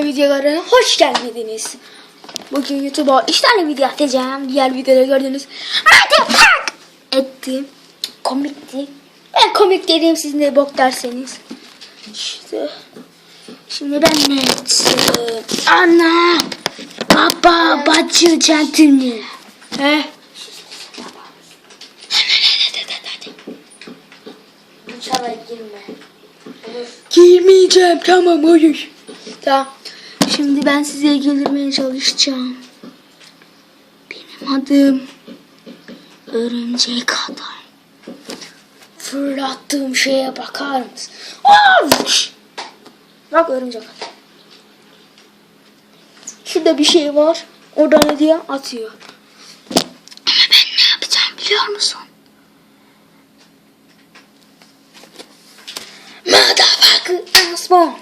videolarına hoş geldiniz. Bugün YouTube'a 3 tane video atacağım. Diğer videoda gördünüz. Hadi tak ettim. Komikti. Ben komik dediğim siz ne bok derseniz. İşte. Şimdi ben ne ettim? Ana. Baba, bacı, centilmen. He. Girmeyeceğim tamam hayır. Tamam. Şimdi ben size gelirmeye çalışacağım. Benim adım Örümcek Adam. Fırlattığım şeye bakar mısın? Bak örümcek adam. Şurada bir şey var. Orada ne diye atıyor. Ama ben ne yapacağım biliyor musun? Motherfucker asma.